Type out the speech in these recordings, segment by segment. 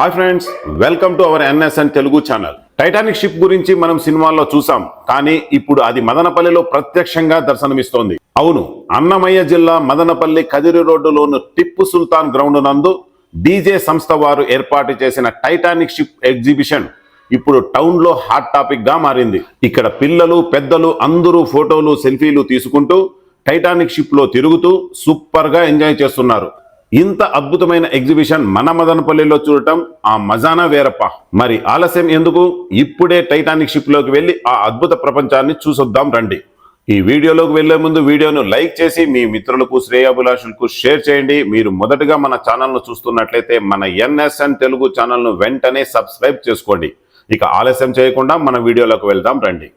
Hi friends welcome to our NSN Telugu channel. Titanic ship గురించి మనం సినిమాల్లో చూసాం కానీ ఇప్పుడు అది మదనపల్లిలో ప్రత్యక్షంగా దర్శనమిస్తోంది. అవును అన్నమయ్య జిల్లా మదనపల్లి కదిరి రోడ్డులోని టిప్పు సుల్తాన్ గ్రౌండ్ నందు డీజే సంస్థ వారు ఏర్పాటు చేసిన టైటానిక్ షిప్ ఎగ్జిబిషన్ ఇప్పుడు టౌన్లో హాట్ టాపిక్గా మారింది. ఇక్కడ పిల్లలు పెద్దలు అందరూ ఫోటోలు సెల్ఫీలు తీసుకుంటూ టైటానిక్ షిప్లో తిరుగుతూ సూపర్గా ఎంజాయ్ చేస్తున్నారు. ఇంత అద్భుతమైన ఎగ్జిబిషన్ మన మదనపల్లిలో చూడటం ఆ మజానా వేరప్ప. మరి ఆలస్యం ఎందుకు? ఇప్పుడే టైటానిక్ షిప్లోకి వెళ్ళి ఆ అద్భుత ప్రపంచాన్ని చూసొద్దాం రండి. ఈ వీడియోలోకి వెళ్ళే ముందు వీడియోను లైక్ చేసి మీ మిత్రులకు శ్రేయాభిలాషులకు షేర్ చేయండి. మీరు మొదటగా మన ఛానల్ను చూస్తున్నట్లయితే మన ఎన్ఎస్ఎన్ తెలుగు ఛానల్ను వెంటనే సబ్స్క్రైబ్ చేసుకోండి. ఇక ఆలస్యం చేయకుండా మన వీడియోలోకి వెళ్దాం రండి.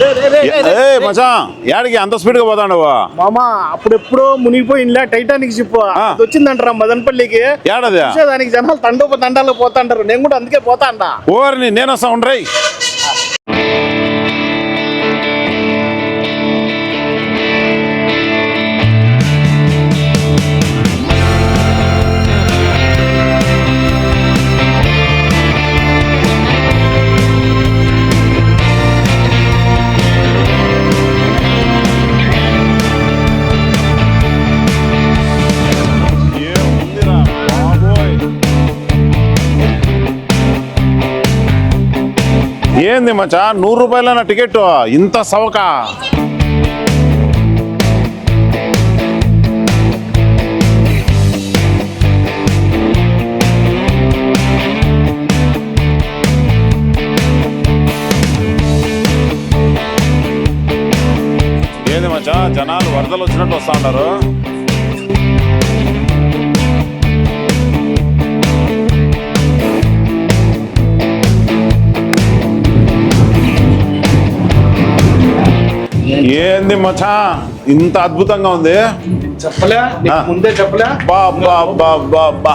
ఏ మచా యాడికి అంత స్పీడ్గా పోతాండవా? మామ అప్పుడెప్పుడో మునిగిపోయిందిలే టైటానిక్ షిప్ వచ్చిందంటారా మదనపల్లికి? ఏడది దానికి జనాలు తండోప తండాలు పోతాంటారు నేను కూడా అందుకే పోతా అంట ఓరిని నేను వస్తా ఉండరై ఏంది మచ్చా? నూరు రూపాయల టికెట్ ఇంత సవక? ఏంది మచా జనాలు వరదలు వచ్చినట్టు వస్తా ఉన్నారు ఏంది మచా ఇంత అద్భుతంగా ఉంది? చెప్పలే ముందే చెప్పలే. బా బా బా బా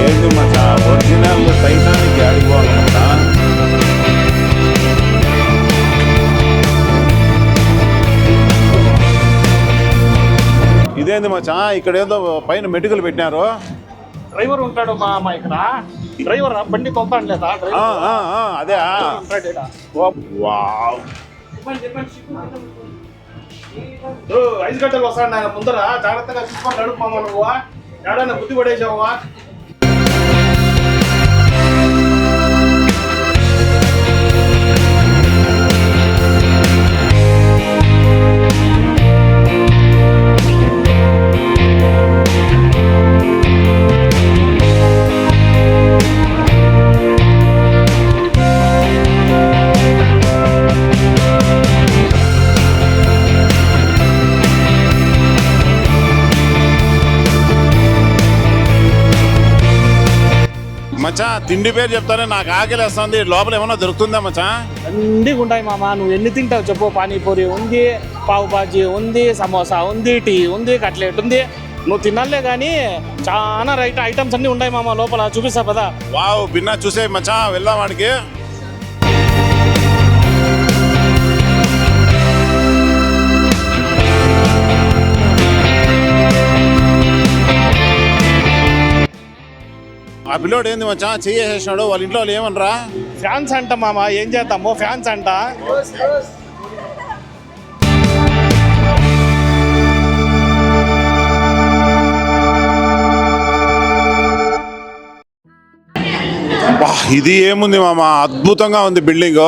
ఏంది మచా ఒరిజినల్ సైతానికి ఆడిపోవాలి ఇదేంది మచా ఇక్కడ ఏదో పైన మెటుకలు పెట్టినారు. డ్రైవర్ ఉంటాడు మా అమ్మ ఇక్కడ. డ్రైవర్ బండి తొంతాడు లేదా? ఆ, డ్రైవర్ ఆ, ఆ, అదే ఆ. వావ్. ఐదు గంటలు వస్తాడు ఆయన ముందర. జాగ్రత్తగా చూసుకొని నడుపు మామ నువ్వు. ఏడైనా బుద్ధి పడేసావా? తిండి పేరు చెప్తానే నాకు ఆకలి వేస్తుంది లోపల ఏమన్నా దొరుకుతుందా మచ్చా? అన్నీ ఉంటాయి మామ. నువ్వు ఎన్ని తింటావు చెప్పు. పానీపూరి ఉంది పావు బాజీ ఉంది సమోసా ఉంది టీ ఉంది కట్లెట్ ఉంది. నువ్వు తినాలే కానీ చాలా రైట్ ఐటమ్స్ అన్నీ ఉన్నాయి మామ లోపల. చూపిస్తా పదా. వావ్ బిన్నా చూసే మచ్చా వెళ్దాం వాడికి. ఆ పిల్లోడు ఏంది మచ్చా చెయ్యేసేసినాడు వాళ్ళ ఇంట్లో వాళ్ళు ఏమనరా? ఫ్యాన్స్ అంట మామ ఏం చేద్దాము ఫ్యాన్స్ అంట. ఇది ఏముంది మామ? అద్భుతంగా ఉంది బిల్డింగ్.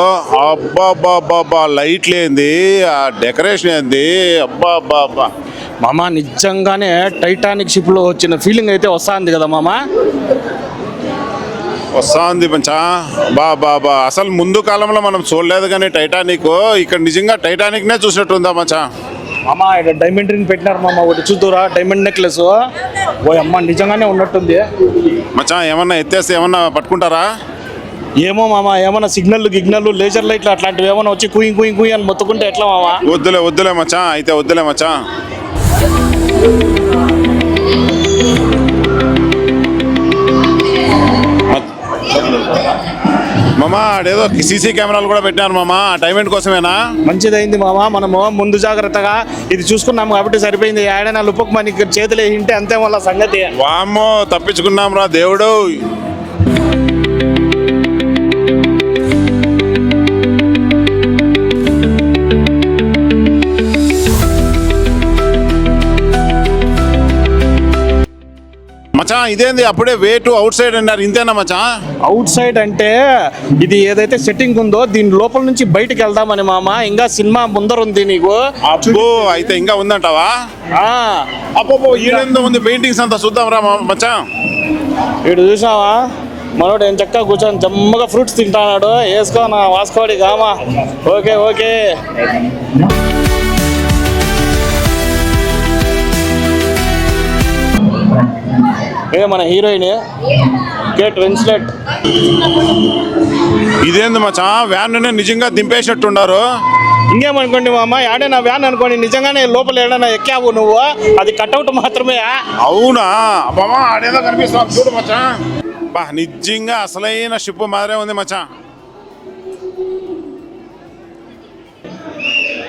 అబ్బా అబ్బా అబ్బా అబ్బా లైట్లు ఏంది? ఆ డెకరేషన్ ఏంది? అబ్బా అబ్బా అబ్బా మామ నిజంగానే టైటానిక్ షిప్లో వచ్చిన ఫీలింగ్ అయితే వస్తుంది కదా మామ? వస్తుంది మంచా బా బా బా. అసలు ముందు కాలంలో మనం చూడలేదు కానీ టైటానిక్ ఇక్కడ నిజంగా టైటానిక్ నే చూసినట్టుందా మచ్చా మామ ఇక్కడ డైమండ్ రింగ్ పెట్టినారు మామ ఒకటి చూద్దురా డైమండ్ నెక్లెస్ ఓ. అమ్మ నిజంగానే ఉన్నట్టుంది. మచ్చా ఏమన్నా ఎత్తేస్తే ఏమన్నా పట్టుకుంటారా? ఏమో మామ ఏమన్నా సిగ్నల్ గిగ్నల్ లేజర్ లైట్లు అట్లాంటివి ఏమన్నా వచ్చి కుయి కుయి కుయి అని మొత్తుకుంటే ఎట్లా మామ? వద్దులే వద్దులే మచ్చా అయితే వద్దులే మచ్చా మామ ఆడేదో సీసీ కెమెరాలు కూడా పెట్టినారు మామ ఆ టైం కోసమేనా? మంచిదైంది మామ మనము ముందు జాగ్రత్తగా ఇది చూసుకున్నాం కాబట్టి సరిపోయింది. ఏడైనా లుప్పకు మనకి చేతులు వేసింటే అంతే వాళ్ళ సంగతి. వామ్మో తప్పించుకున్నాం రా దేవుడు. మచా ఇదేంది? అప్పుడే వే టు అవుట్ సైడ్ అన్నారు. ఇంతేనా మచా అవుట్ సైడ్ అంటే ఇది ఏదైతే సెట్టింగ్ ఉందో దీని లోపల నుంచి బయటికి వెళ్దామని మామ. ఇంకా సినిమా ముందర ఉంది నీకు. అబ్బో అయితే ఇంకా ఉందంటావా? ఆ, అబ్బో ఈడెందో ఉంది. పెయింటింగ్స్ అంతా చూద్దాం రా మచా వీడు చూసావా? మనోడు ఏం చక్కగా కూర్చొని జమ్మగా ఫ్రూట్స్ తింటాడు వేసుకో నా వాసుకోడి కామా ఓకే ఓకే. ఏ మన హీరోయిన్ కేట్ విన్స్లెట్. ఇదేంది మచా వ్యాన్ నిజంగా దింపేసినట్టున్నారు. ఇంకేమనుకోండి మా అమ్మ నా వ్యాన్ అనుకోండి నిజంగానే లోపల ఏడైనా ఎక్కావు నువ్వు అది కట్అవుట్ మాత్రమే. అవునా? బాబా ఆడేదో కనిపిస్తుంది చూడు మచ్చా బా నిజంగా అసలైన షిప్ మాదిరే ఉంది మచ్చా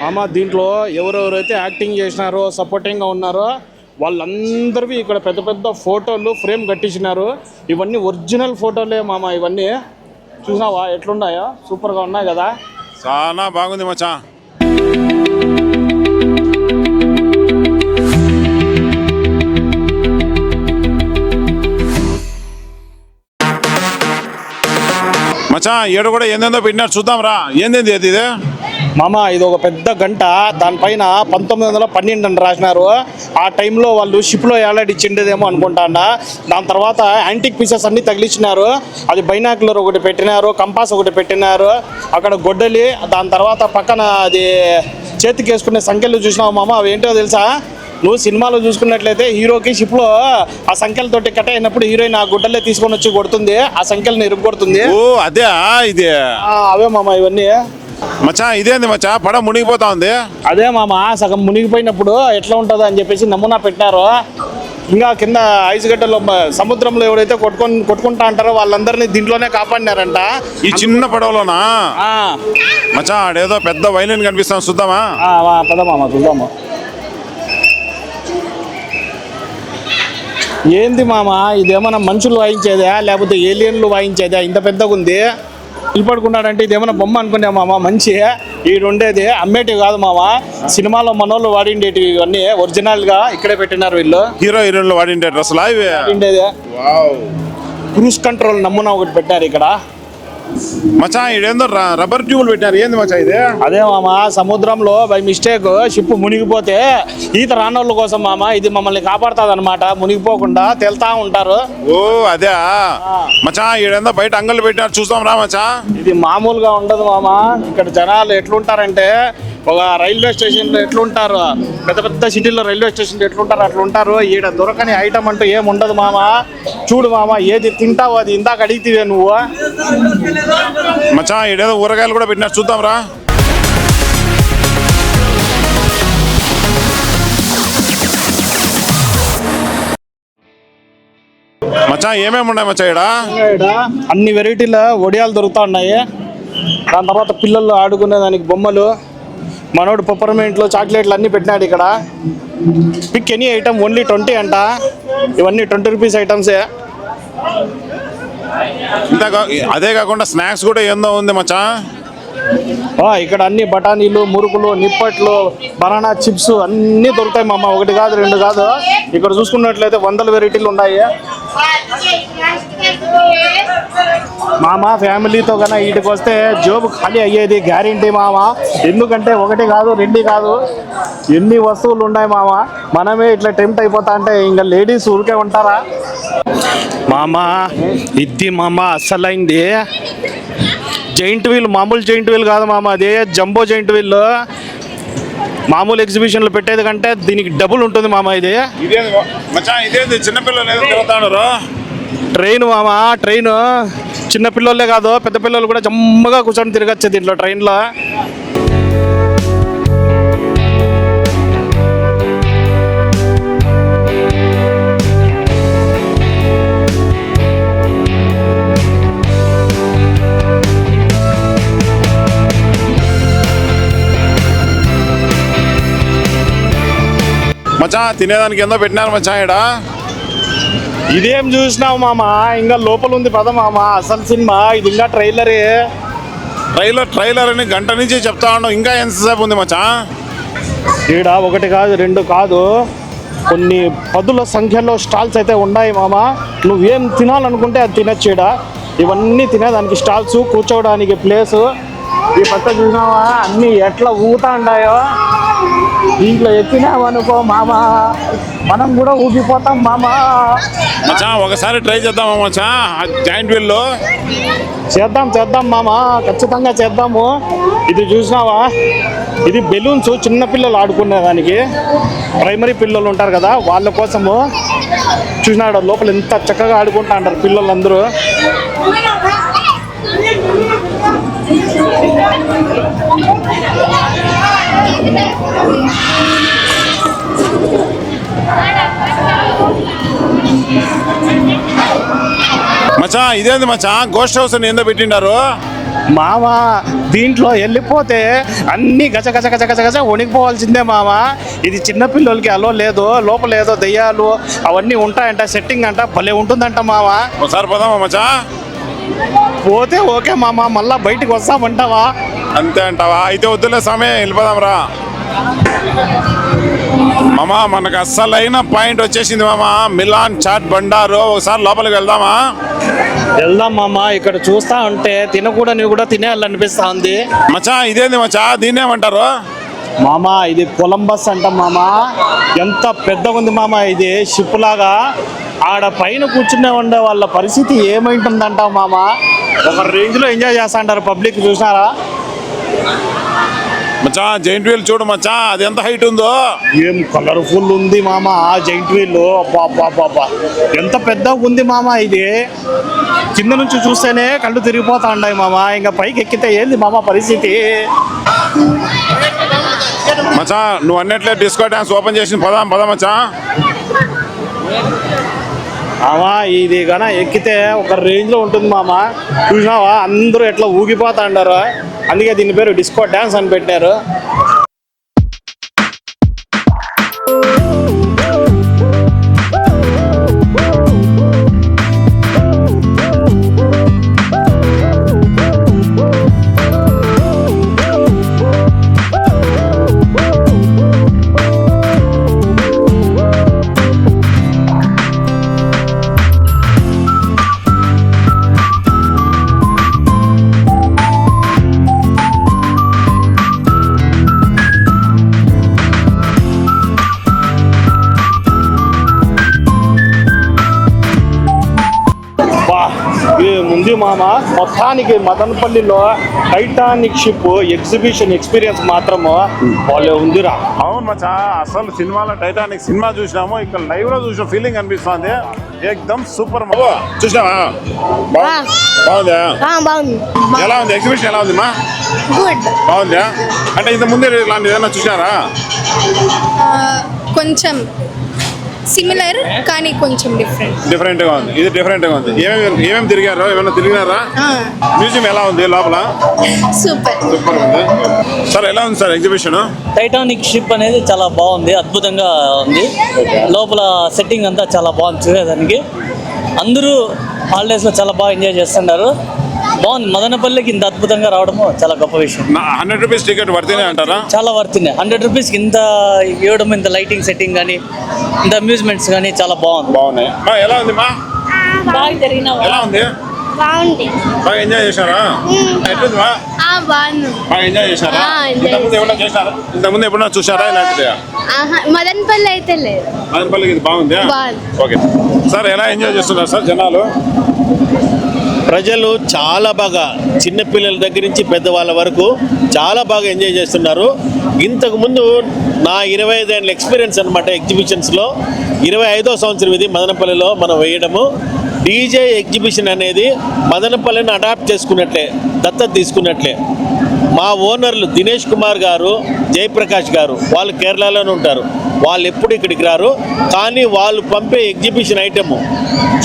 అమ్మ దీంట్లో ఎవరెవరైతే యాక్టింగ్ చేసినారో సపోర్టింగ్గా ఉన్నారో వాళ్ళందరివి ఇక్కడ పెద్ద పెద్ద ఫోటోలు ఫ్రేమ్ కట్టించినారు. ఇవన్నీ ఒరిజినల్ ఫోటోలే మామ ఇవన్నీ. చూసినావా? ఎట్లున్నాయో? సూపర్గా ఉన్నాయి కదా? చాలా బాగుంది మచా మచా ఏడు కూడా ఏందేందో పెట్టినారు చూద్దాం రా ఏందేంది అది ఇదే? మామ ఇది ఒక పెద్ద గంట. దానిపైన పంతొమ్మిది వందల పన్నెండు అని రాసినారు. ఆ టైంలో వాళ్ళు షిప్లో ఏలాడిచ్చిండేదేమో అనుకుంటాండా. దాని తర్వాత యాంటిక్ పీసెస్ అన్ని తగిలించినారు అది బైనాకులర్ ఒకటి పెట్టినారు కంపాస్ ఒకటి పెట్టినారు. అక్కడ గొడ్డలి దాని తర్వాత పక్కన అది చేతికి వేసుకునే సంఖ్యలు చూసినావు మామ అవి ఏంటో తెలుసా? నువ్వు సినిమాలో చూసుకున్నట్లయితే హీరోకి షిప్లో ఆ సంఖ్యలతోటి కట్ అయినప్పుడు హీరోయిన్ ఆ గుడ్డలే తీసుకొని వచ్చి కొడుతుంది ఆ సంఖ్యలను ఇరుగు కొడుతుంది ఓ అదే ఇది. అవే మామ ఇవన్నీ. మచ్చా ఇదేంది మచ్చా? పడ మునిగిపోతా ఉంది. అదే మామ సగం మునిగిపోయినప్పుడు ఎట్లా ఉంటుందో అని చెప్పేసి నమూనా పెట్టారు ఇంకా కింద ఐస్ గడ్డలో సముద్రంలో ఎవరైతే కొట్టుకొని కొట్టుకుంటా అంటారో వాళ్ళందరినీ దీంట్లోనే కాపాడినారంట. ఈ చిన్న పడవలోనా? ఆ, మచ్చా ఆడేదో పెద్ద వైలిన్ కనిపిస్తాం చూద్దామా? ఆ, వా, పద మామ చూద్దాము. ఏంది మామ ఇదేమన్నా మనుషులు వాయించేదా లేకపోతే ఏలియన్లు వాయించేదా? ఇంత పెద్దగా ఉంది నిలబడుకున్నాడంటే ఇదేమన్నా బొమ్మ అనుకునే మామ? మంచి. ఈడు ఉండేది అమ్మేటివి కాదు మామ. సినిమాలో మనోళ్ళు వాడిండేటివి ఇవన్నీ ఒరిజినల్గా ఇక్కడే పెట్టినారు వీళ్ళు. హీరో హీరోయిన్లు వాడిండే డ్రెస్సులా ఇవి? క్రూజ్ కంట్రోల్ నమూనా ఒకటి పెట్టారు ఇక్కడ. ఇదేందో ర- రబ్బర్ ట్యూబులు పెట్టారు. ఏంది మచ్చా ఇది? అదే మామ సముద్రంలో బై మిస్టేక్ షిప్ మునిగిపోతే ఈత రానోళ్ళ కోసం మామ ఇది మమ్మల్ని కాపాడుతుంది అనమాట మునిగిపోకుండా తేలుతా ఉంటారు. ఓ అదే. మచ్చా ఈడేందో బయట అంగళ్ళు పెట్టారు చూస్తాం రా మచ్చా. ఇది మామూలుగా ఉండదు మామ. ఇక్కడ జనాలు ఎట్లుంటారంటే ఒక రైల్వే స్టేషన్లో ఎట్లుంటారు? పెద్ద పెద్ద సిటీలో రైల్వే స్టేషన్లో ఎట్లుంటారు? అట్లుంటారు. ఈడ దొరకని ఐటమ్ అంటూ ఏం ఉండదు మామ. చూడు మామ ఏది తింటావు అది ఇందాక అడిగితే నువ్వు. మచ్చా ఈడేదో ఊరగాయలు కూడా పెట్టినారు. చూద్దాం రా. మచ్చా ఏమేమి ఉన్నాయి మచ్చా ఈడ? అన్ని వెరైటీల వడియాలు దొరుకుతా ఉన్నాయి దాని తర్వాత పిల్లలు ఆడుకునే దానికి బొమ్మలు. మనోడు పప్పర్మెంట్లో చాక్లెట్లు అన్నీ పెట్టినాడు ఇక్కడ. Pick any item only twenty అంట. ఇవన్నీ ట్వంటీ రూపీస్ ఐటమ్సే అదే కాకుండా స్నాక్స్ కూడా ఏందో ఉంది మచ్చా? ఇక్కడ అన్ని బఠానీలు మురుకులు నిప్పట్లు బనానా చిప్స్ అన్నీ దొరుకుతాయి మామ. ఒకటి కాదు రెండు కాదు. ఇక్కడ చూసుకున్నట్లయితే వందల వెరైటీలు ఉన్నాయి. మామ ఫ్యామిలీతో కన్నా వీటికి వస్తే జోబు ఖాళీ అయ్యేది గ్యారంటీ మామ. ఎందుకంటే ఒకటి కాదు రెండు కాదు. ఎన్ని వస్తువులు ఉన్నాయి మామ? మనమే ఇట్లా టెంప్ట్ అయిపోతా అంటే ఇంకా లేడీస్ ఊరికే ఉంటారా? మామ ఇది మామ అసలైంది. జైంట్ వీల్ మామూలు జైంట్ వీల్ కాదు మామ అదే జంబో జైంట్ వీల్. మామూలు ఎగ్జిబిషన్లో పెట్టేది కంటే దీనికి డబుల్ ఉంటుంది మామ ఇది. ఇదేంది చిన్నపిల్లలు ట్రైన్ మామ ట్రైన్ చిన్న పిల్లలే కాదు పెద్ద పిల్లలు కూడా జమ్మగా కూర్చొని తిరగచ్చు దీంట్లో ట్రైన్లో మచ్చా తినేదానికి ఎంతో పెట్టినారు మచ్చా ఈడ? ఇదేం చూసినావు మామ? ఇంకా లోపల ఉంది పద మామ అసలు సినిమా. ఇది ఇంకా ట్రైలరే. ట్రైలర్ ట్రైలర్ అని గంట నుంచి చెప్తా ఉన్నాం ఇంకా ఎంతసేపు ఉంది మచ్చా? ఈడ ఒకటి కాదు రెండు కాదు. కొన్ని పదుల సంఖ్యలో స్టాల్స్ అయితే ఉన్నాయి మామ. నువ్వేం తినాలనుకుంటే అది తినచ్చు ఈడ. ఇవన్నీ తినేదానికి స్టాల్స్ కూర్చోవడానికి ప్లేస్. ఈ పక్క చూసినావా? అన్నీ ఎట్లా ఊగుతా ఉన్నాయో? దీంట్లో ఎక్కినామనుకో మామ. మనం కూడా ఊగిపోతాం మామ. మచ్చా ఒకసారి ట్రై చేద్దామా మచ్చా? జాయింట్ వీల్లో? చేద్దాం చేద్దాం మామ. ఖచ్చితంగా చేద్దాము. ఇది చూసినావా? ఇది బెలూన్స్ చిన్నపిల్లలు ఆడుకునే దానికి. ప్రైమరీ పిల్లలు ఉంటారు కదా వాళ్ళ కోసము. చూసినాడు? లోపల ఎంత చక్కగా ఆడుకుంటా అంటారు పిల్లలందరూ. మచ్చా ఇదేంది మచ్చా? గోస్ట్ హౌస్ ఏందో పెట్టిండారు? మామ దీంట్లో వెళ్ళిపోతే అన్ని గజ గజ గజ గజ గజ వణికిపోవాల్సిందే మామ ఇది చిన్నపిల్లలకి అలో లేదు లోపల ఏదో దెయ్యాలు అవన్నీ ఉంటాయంట సెట్టింగ్ అంట భలే ఉంటుందంట మామ ఒకసారి పోదామా మచ్చా? పోతే ఓకే మామ మళ్ళా బయటికి వస్తామంటావా? అంతే అంటావా? అయితే వద్దులే సమయం వెళ్ళిపోదాం రా. మామా మనకు అస్సలైన పాయింట్ వచ్చేసింది మామా. మిలాన్ చాట్ బండారు ఒకసారి లోపలికి వెళ్దామా? వెళ్దాం మామ ఇక్కడ చూస్తా ఉంటే తినకూడని కూడా తినేయాలనిపిస్తా ఉంది. మచ్చా ఇదేంది మచ్చా? దీన్ని ఏమంటారు? మామ ఇది కొలంబస్ అంట మామ. ఎంత పెద్దగా ఉంది మామ ఇది షిప్ లాగా ఆడ పైన కూర్చునే ఉండే వాళ్ళ పరిస్థితి ఏమైంటుందంట మామ? ఒక రేంజ్లో ఎంజాయ్ చేస్తా అంటారు పబ్లిక్ చూసినారా? మచ్చా జైంట్ వీల్ చూడు మచ్చా అది ఎంత హైట్ ఉందో? ఏం కలర్ఫుల్ ఉంది మామ ఆ జైంట్ వీల్. అబ్బా ఎంత పెద్దగా ఉంది మామ ఇది? కింద నుంచి చూస్తేనే కళ్ళు తిరిగిపోతా ఉన్నాయి మామ. ఇంకా పైకి ఎక్కితే ఏంది మామ పరిస్థితి? మచ్చా నువ్వు అన్నట్లే డిస్కో డాన్స్ ఓపెన్ చేసి పదాం పదా మచ్చా. మామ ఇది గన ఎక్కితే ఒక రేంజ్లో ఉంటుంది మామ. చూసినావా? అందరూ ఎట్లా ఊగిపోతా అంటారు అందుకే దీని పేరు డిస్కో డాన్స్ అని పెట్టారు. ఏముంది మామ మొత్తానికి మదనపల్లిలో టైటానిక్ షిప్ ఎగ్జిబిషన్ ఎక్స్పీరియన్స్ మాత్రము వాళ్ళే ఉందిరా. అవును మచ్చా అసలు సినిమాలో టైటానిక్ సినిమా చూసినాము ఇక్కడ లైవ్లో చూసిన ఫీలింగ్ అనిపిస్తుంది. ఎక్దమ్ సూపర్ చూసినావా? బాగుందా? ఆ, బాగుంది. ఎలా ఉంది? ఎగ్జిబిషన్ ఎలా ఉంది మా గుడ్. బాగుందా? అంటే ఇంత ముందే ఇలాంటి ఏదైనా చూసారా కొంచెం. సిమిలర్ కానీ కొంచెం డిఫరెంట్ డిఫరెంట్గా ఉంది. ఇది డిఫరెంట్గా ఉంది. ఏమేమి ఏమేమి తిరిగారు? ఏమైనా తిరిగినారా? మ్యూజియం ఎలా ఉంది లోపల? సూపర్ సూపర్ ఉంది. సార్ ఎలా ఉంది సార్ ఎగ్జిబిషన్ టైటానిక్ షిప్ అనేది చాలా బాగుంది అద్భుతంగా ఉంది. లోపల సెట్టింగ్ అంతా చాలా బాగుంది చూసేదానికి. అందరూ హాలిడేస్లో చాలా బాగా ఎంజాయ్ చేస్తున్నారు బాగుంది. మదనపల్లికి ఇంత అద్భుతంగా రావడము చాలా గొప్ప విషయం. హండ్రెడ్ రూపీస్ టికెట్ వర్తీనే అంటారా? చాలా వర్తింది హండ్రెడ్ రూపీస్కి ఇంత ఇవ్వడం ఇంత లైటింగ్ సెట్టింగ్ కానీ ఇంత అమ్యూజ్మెంట్స్ కానీ చాలా బాగుంది. బాగున్నాయి. మా ఎలా ఉంది మా? బాగా జరిగిన ఎలా ఉంది? బాగుంది. బాగా ఎంజాయ్ చేశారా? ఎట్లుంది మా? బాగుంది. బాగా ఎంజాయ్ చేశారా? ఆ, enjoy ఇంతకుముందు ఎప్పుడైనా చేశారా? ఇంతకుముందు ఎప్పుడైనా చూసారా ఇలాంటిది? మదన్పల్లి అయితే లేదు. మదనపల్లికి ఇది బాగుంది. ఓకే. సార్ ఎలా ఎంజాయ్ చేస్తున్నారు సార్ జనాలు? ప్రజలు చాలా బాగా చిన్నపిల్లల దగ్గర నుంచి పెద్దవాళ్ళ వరకు చాలా బాగా ఎంజాయ్ చేస్తున్నారు. ఇంతకుముందు నా ఇరవై ఐదేళ్ళ ఎక్స్పీరియన్స్ అనమాట ఎగ్జిబిషన్స్లో ఇరవై ఐదో సంవత్సరం ఇది మదనపల్లిలో మనం వేయడము. డీజే ఎగ్జిబిషన్ అనేది మదనపల్లిని అడాప్ట్ చేసుకున్నట్లే దత్తత తీసుకున్నట్లే. మా ఓనర్లు దినేష్ కుమార్ గారు జయప్రకాష్ గారు వాళ్ళు కేరళలోనే ఉంటారు. వాళ్ళు ఎప్పుడు ఇక్కడికి రారు. కానీ వాళ్ళు పంపే ఎగ్జిబిషన్ ఐటెము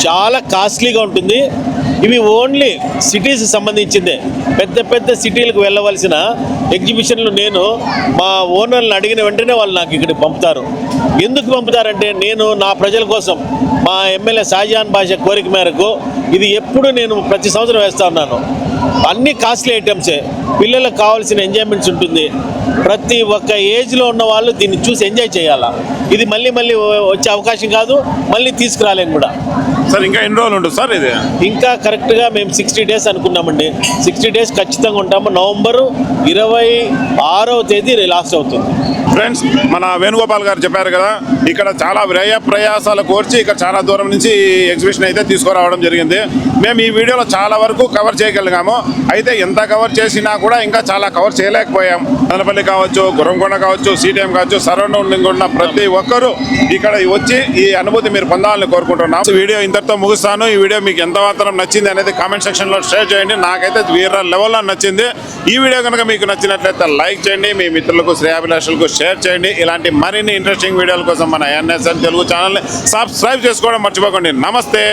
చాలా కాస్ట్లీగా ఉంటుంది. ఇవి ఓన్లీ సిటీస్ సంబంధించిందే. పెద్ద పెద్ద సిటీలకు వెళ్ళవలసిన ఎగ్జిబిషన్లు నేను మా ఓనర్లను అడిగిన వెంటనే వాళ్ళు నాకు ఇక్కడికి పంపుతారు. ఎందుకు పంపుతారంటే నేను నా ప్రజల కోసం మా ఎమ్మెల్యే షాజహాన్ భాష కోరిక మేరకు ఇది ఎప్పుడు నేను ప్రతి సంవత్సరం వేస్తూ ఉన్నాను. అన్ని కాస్ట్లీ ఐటమ్సే. పిల్లలకు కావాల్సిన ఎంజాయ్మెంట్స్ ఉంటుంది. ప్రతి ఒక్క ఏజ్లో ఉన్న వాళ్ళు దీన్ని చూసి ఎంజాయ్ చేయాలా? ఇది మళ్ళీ మళ్ళీ వచ్చే అవకాశం కాదు. మళ్ళీ తీసుకురాలేం కూడా. సార్ ఇంకా ఎన్ని రోజులు ఉంటుంది సార్ ఇది? ఇంకా కరెక్ట్గా మేము సిక్స్టీ డేస్ అనుకున్నామండి. సిక్స్టీ డేస్ ఖచ్చితంగా ఉంటాము. నవంబరు ఇరవై ఆరవ తేదీ లాస్ట్ అవుతుంది. ఫ్రెండ్స్ మన వేణుగోపాల్ గారు చెప్పారు కదా ఇక్కడ చాలా వ్యయ ప్రయాసాలు కోర్చి ఇక్కడ చాలా దూరం నుంచి ఎగ్జిబిషన్ అయితే తీసుకురావడం జరిగింది. మేము ఈ వీడియోలో చాలా వరకు కవర్ చేయగలిగాము. అయితే ఎంత కవర్ చేసినా కూడా ఇంకా చాలా కవర్ చేయలేకపోయాం. మదనపల్లి కావచ్చు గురంకొండ కావచ్చు సిటిఎం కావచ్చు సరౌండింగ్ ఉన్న ప్రతి ఒక్కరూ ఇక్కడ వచ్చి ఈ అనుభూతి మీరు పొందాలని కోరుకుంటున్నాం. వీడియో ఇంతటితో ముగిస్తాను. ఈ వీడియో మీకు ఎంత మాత్రం నచ్చింది అనేది కామెంట్ సెక్షన్లో షేర్ చేయండి. నాకైతే వీర లెవెల్లో నచ్చింది. ఈ వీడియో కనుక మీకు నచ్చినట్లయితే లైక్ చేయండి. మీ మిత్రులకు శ్రేయాభిలాషులకు షేర్ చేయండి. ఇలాంటి మరిన్ని ఇంట్రెస్టింగ్ వీడియోల కోసం మన ఎన్ఎస్ఎన్ తెలుగు ఛానల్ని సబ్స్క్రైబ్ చేసుకోవడం మర్చిపోకండి. నమస్తే.